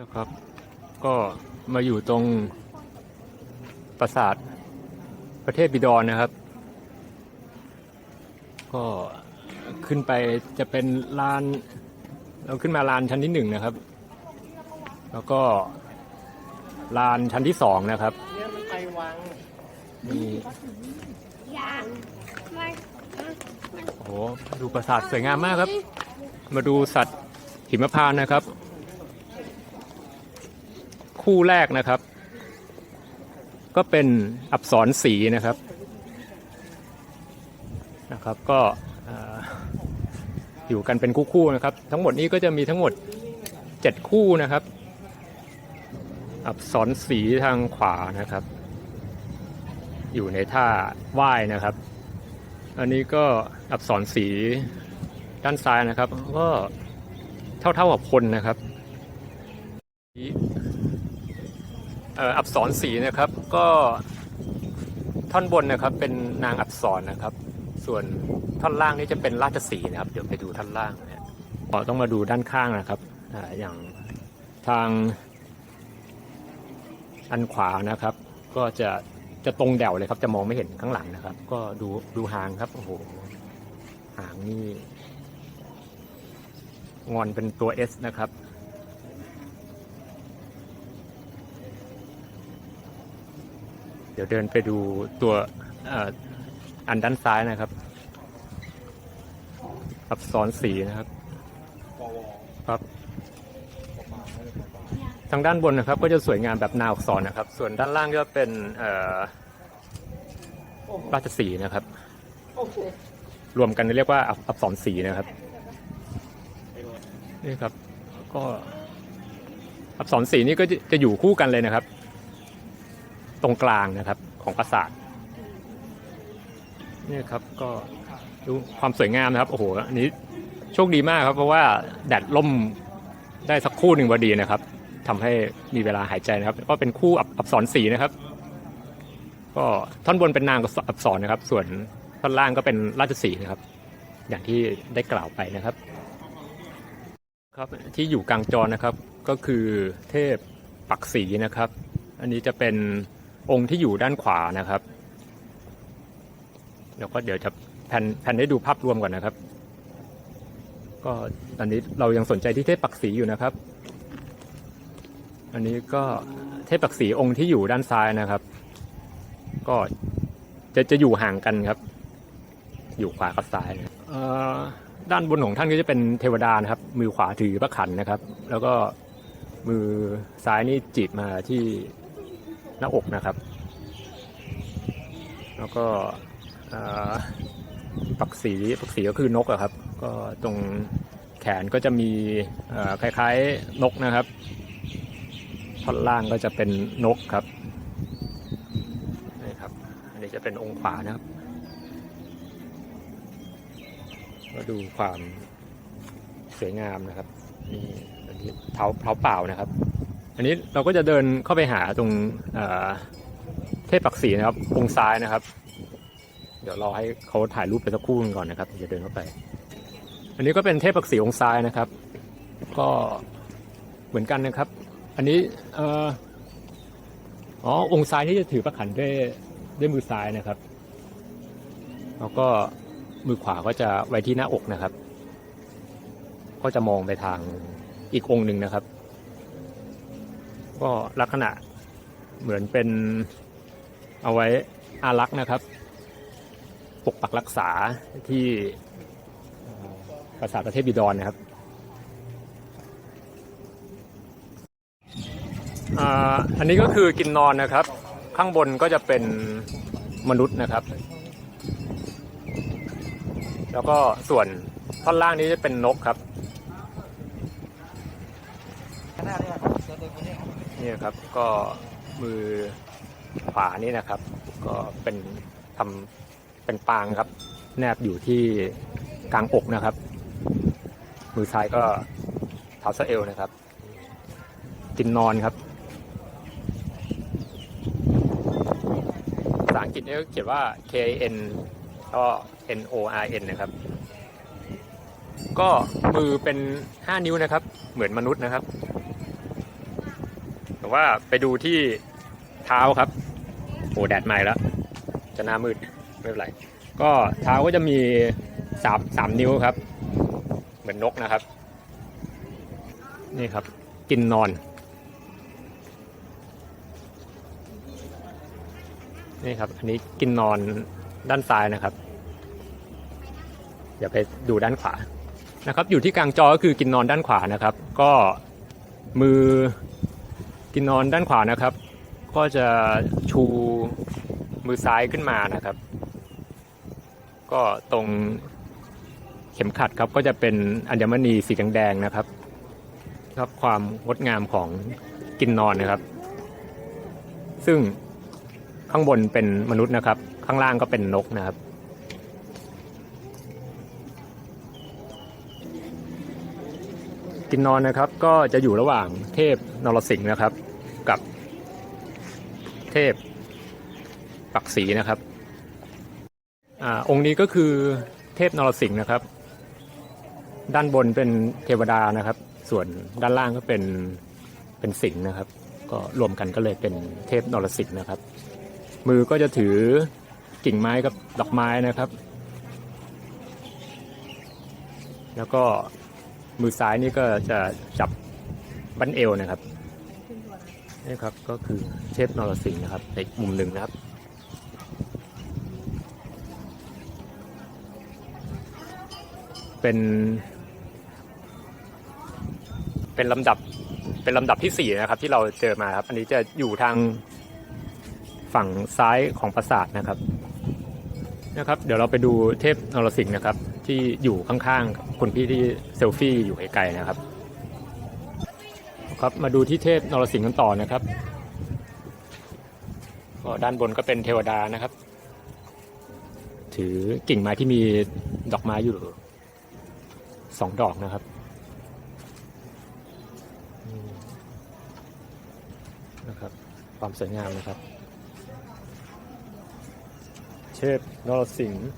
นะครับ ก็มาอยู่ตรงปราสาทประเทศบิดอนนะครับ ก็ขึ้นไปจะเป็นลาน เราขึ้นมาลานชั้นที่หนึ่งนะครับ แล้วก็ลานชั้นที่สองนะครับเนี่ยมันไปวังนี่ยางมันมันโอ้โหดูปราสาทสวยงามมากครับ มาดูสัตว์หิมพานต์นะครับ คู่แรกนะครับ ก็เป็นอักษรสีนะครับนะครับก็เอ่อยู่กันเป็นคู่ๆนะครับ ทั้งหมดนี้ก็จะมีทั้งหมด 7 คู่นะครับ อักษรสีทางขวานะครับ อยู่ในท่าว่ายนะครับ อันนี้ก็อักษรสีด้านซ้ายนะครับ ก็เท่าๆกับคนนะครับ อ่ออักษรสีนะครับ ก็ท่อนบนนะครับเป็นนางอักษรนะครับ ส่วนท่อนล่างนี่จะเป็นราชสีนะครับ เดี๋ยวไปดูท่อนล่างนะต้องมาดูด้านข้างนะครับออย่างทางอันขวานะครับ ก็จะจะตรงแดวเลยครับ จะมองไม่เห็นข้างหลังนะครับ ก็ดูดูหางครับโอ้โหหางนี่งอนเป็นตัว S นะครับ เดี๋ยวเดินไปดูตัวอ,อันด้านซ้ายนะครับ อักษรสีนะครับครับ ทางด้านบนนะครับ ก็จะสวยงามแบบนาอักษรนะครับ ส่วนด้านล่างก็เป็นเอ่อโอ้โหราชสีนะครับ รวมกันเรียกว่าอักอักษรสีนะครับนี่ครับ ก็อักษรสีนี่ก็จะจะอยู่คู่กันเลยนะครับ ตรงกลางนะครับของปราสาทนี่ครับก็ดูความสวยงามนะครับโอ้โหอันนี้โชคดีมากครับ เพราะว่าแดดล่มได้สักคู่หนึ่งพอดีนะครับทำให้มีเวลาหายใจนะครับ ก็เป็นคู่อักอักษรสีนะครับ ก็ท่อนบนเป็นนางอักษรนะครับ ส่วนท่อนล่างก็เป็นราชสีนะครับ อย่างที่ได้กล่าวไปนะครับ ครับที่อยู่กลางจอนะครับ ก็คือเทพปักศรีนะครับ อันนี้จะเป็น องค์ที่อยู่ด้านขวานะครับแล้วก็เดี๋ยวจะแผ่นแผ่นได้ดูภาพรวมก่อนนะครับ ก็ตอนนี้เรายังสนใจที่เทพปักศรีอยู่นะครับ อันนี้ก็เทพปักศรีองค์ที่อยู่ด้านซ้ายนะครับ ก็จะจะอยู่ห่างกันครับ อยู่ขวากับซ้ายนะเอ่อด้านบนของท่านก็จะเป็นเทวดานะครับ มือขวาถือพระขันนะครับ แล้วก็มือซ้ายนี่จีบมาที่ หน้าอกนะครับ แล้วก็ปักสีปักสีก็คือนกอะครับ ก็ตรงแขนก็จะมีคล้ายๆนกนะครับท่อนล่างก็จะเป็นนกครับนี่ครับอันนี้จะเป็นองค์ขวานะครับ ก็ดูความสวยงามนะครับนี่อันนี้เท้าเท้าเปล่านะครับ อันนี้เราก็จะเดินเข้าไปหาตรงเทพปักศรีนะครับองซ้ายนะครับ เดี๋ยวรอให้เขาถ่ายรูปไปสักครู่นึงก่อนนะครับจะเดินเข้าไป อันนี้ก็เป็นเทพปักศรีองซ้ายนะครับ ก็เหมือนกันนะครับ อันนี้อ๋อองซ้ายที่จะถือประขันด้วยด้วยมือซ้ายนะครับ แล้วก็มือขวาก็จะไว้ที่หน้าอกนะครับ ก็จะมองไปทางอีกองหนึ่งนะครับ ก็ลักษณะเหมือนเป็นเอาไว้อารักษ์นะครับ ปกปักรักษาที่ปราสาทประเทศบิดอนนะครับอันนี้ก็คือกินนอนนะครับ ข้างบนก็จะเป็นมนุษย์นะครับ แล้วก็ส่วนท่อนล่างนี้จะเป็นนกครับ หน้าเนี่ยเดินไป เนี่ยครับก็มือขวานี่นะครับ ก็เป็นทำเป็นปางครับ แนบอยู่ที่กลางอกนะครับ มือซ้ายก็เท้าสะเอวนะครับกินนอนครับภาษาอังกฤษเนี่ยก็เขียนว่า K N ก็ N O R N นะครับ ก็มือเป็น 5 นิ้วนะครับ เหมือนมนุษย์นะครับ แต่ว่าไปดูที่เท้าครับโอ้แดดใหม่แล้ว จะหน้ามืดไม่เป็นไร ก็เท้าก็จะมีสามสามนิ้วครับ เหมือนนกนะครับ นี่ครับ กินนอน นี่ครับ อันนี้กินนอนด้านซ้ายนะครับอย่าไปดูด้านขวานะครับ อยู่ที่กลางจอก็คือกินนอนด้านขวานะครับ ก็มือ กินนอนด้านขวานะครับ ก็จะชูมือซ้ายขึ้นมานะครับ ก็ตรงเข็มขัดครับก็จะเป็นอัญมณีสีแดงๆนะครับครับความงดงามของกินนอนนะครับ ซึ่งข้างบนเป็นมนุษย์นะครับ ข้างล่างก็เป็นนกนะครับ กินนอนนะครับก็จะอยู่ระหว่างเทพนรสิงห์นะครับกับ เทพปักษีนะครับอองค์นี้ก็คือเทพนรสิงห์นะครับ ด้านบนเป็นเทวดานะครับ ส่วนด้านล่างก็เป็นเป็นสิงห์นะครับ ก็รวมกันก็เลยเป็นเทพนรสิงห์นะครับ มือก็จะถือกิ่งไม้กับดอกไม้นะครับ แล้วก็มือซ้ายนี่ก็จะจับบั้นเอวนะครับนี่ครับก็คือ เทพนรสิงห์นะครับในอีกมุมหนึ่งนะครับเป็น เป็นลำดับเป็นลำดับที่สี่นะครับ ที่เราเจอมาครับ อันนี้จะอยู่ทางฝั่งซ้ายของปราสาทนะครับนะครับ เดี๋ยวเราไปดูเทพนรสิงห์นะครับ ที่อยู่ข้างๆคุณพี่ที่เซลฟี่อยู่ไกลๆนะครับ ครับมาดูที่เทพนรสิงห์กันต่อนะครับ ก็ด้านบนก็เป็นเทวดานะครับ ถือกิ่งไม้ที่มีดอกไม้อยู่สองดอกนะครับนะครับ ความสวยงามนะครับเทพนรสิงห์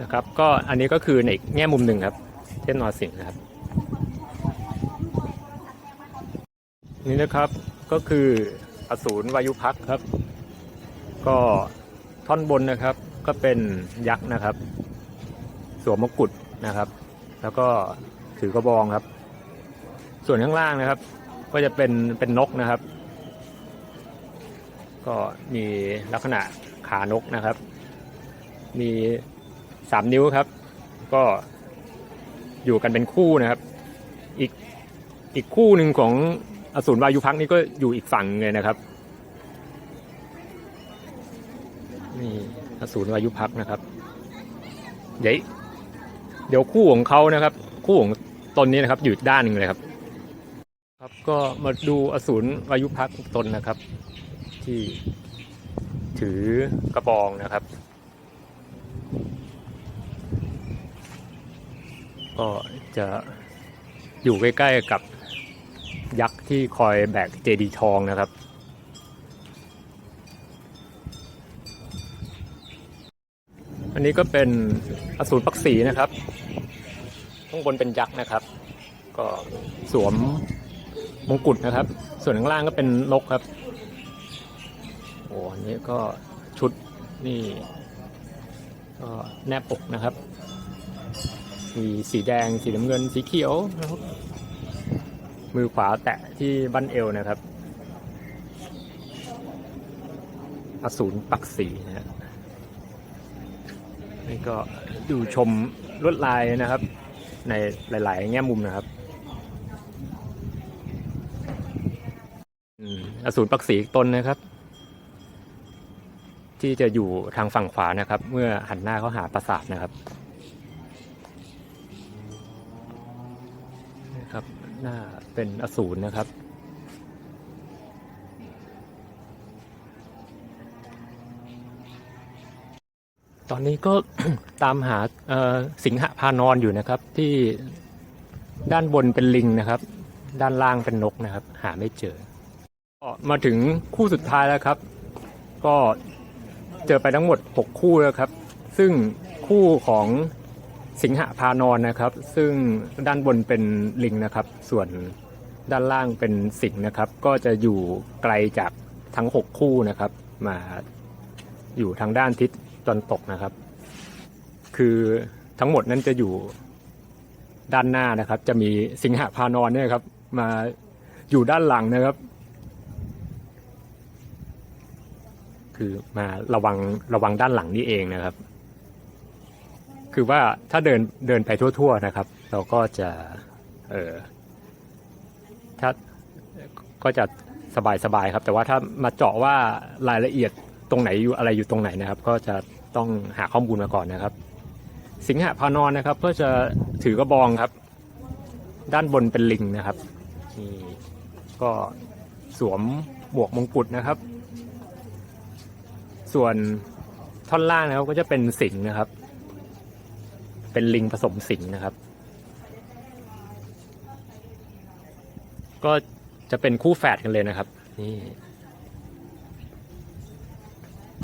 นะครับ ก็อันนี้ก็คือในอีกแง่มุมหนึ่งครับ เทพนรสิงห์นะครับ นี่นะครับก็คือ อสูรวายุพักษ์ครับ ก็ท่อนบนนะครับ ก็เป็นยักษ์นะครับ สวมมกุฎนะครับ แล้วก็ถือกระบองครับ ส่วนข้างล่างนะครับ ก็จะเป็นเป็นนกนะครับ ก็มีลักษณะขานกนะครับ มีสามนิ้วครับ ก็อยู่กันเป็นคู่นะครับ อีกอีกคู่หนึ่งของ อสูรวายุพักนี่ก็อยู่อีกฝั่งเลยนะครับนี่อสูรวายุพักนะครับเดี๋ยวเดี๋ยวคู่ของเขานะครับ คู่ของตนนี้นะครับอยู่ด้านหนึ่งเลยครับ ครับก็มาดูอสูรวายุพักษ์อีกตนนะครับ ที่ถือกระบองนะครับก็จะอยู่ใกล้ๆกับ ยักษ์ที่คอยแบกเจดีย์ทองนะครับ อันนี้ก็เป็นอสูรปักษีนะครับ ข้างบนเป็นยักษ์นะครับ ก็สวมมงกุฎนะครับ ส่วนข้างล่างก็เป็นนกครับ โอ้อันนี้ก็ชุดนี่ก็แนบอกนะครับ มีสีแดง สีน้ำเงิน สีเขียวนะครับ มือขวาแตะที่บั้นเอวนะครับ อสูรปักสีนะฮะนี่ก็ดูชมลวดลายนะครับ ในหลาย ๆ แง่มุมนะครับอืมอสูรปักสีอีกตนนะครับ ที่จะอยู่ทางฝั่งขวานะครับ เมื่อหันหน้าเข้าหาปราสาทนะครับ หน้าเป็นอสูรนะครับ ตอนนี้ก็ตามหาสิงหพานอนอยู่นะครับ ที่ด้านบนเป็นลิงนะครับ ด้านล่างเป็นนกนะครับ หาไม่เจอ มาถึงคู่สุดท้ายแล้วครับ ก็เจอไปทั้งหมด 6 คู่แล้วครับ ซึ่งคู่ของ สิงหพานอนนะครับ ซึ่งด้านบนเป็นลิงนะครับ ส่วนด้านล่างเป็นสิงนะครับ ก็จะอยู่ไกลจากทั้งหกคู่นะครับ มาอยู่ทางด้านทิศตะวันตกนะครับ คือทั้งหมดนั้นจะอยู่ด้านหน้านะครับ จะมีสิงหพานอนเนี่ยครับ มาอยู่ด้านหลังนะครับ คือมาระวังระวังด้านหลังนี่เองนะครับ คือว่าถ้าเดินเดินไปทั่ว ๆนะครับ เราก็จะเออถ้าก็จะสบายสบายๆครับ แต่ว่าถ้ามาเจาะว่ารายละเอียดตรงไหนอยู่อะไรอยู่ตรงไหนนะครับ ก็จะต้องหาข้อมูลมาก่อนนะครับ สิงหพานอนนะครับก็จะถือกระบองครับ ด้านบนเป็นลิงนะครับนี่ก็สวมหมวกมงกุฎนะครับ ส่วนท่อนล่างนะครับก็จะเป็นสิงห์นะครับ เป็นลิงผสมสิงห์นะครับ ก็จะเป็นคู่แฝดกันเลยนะครับ นี่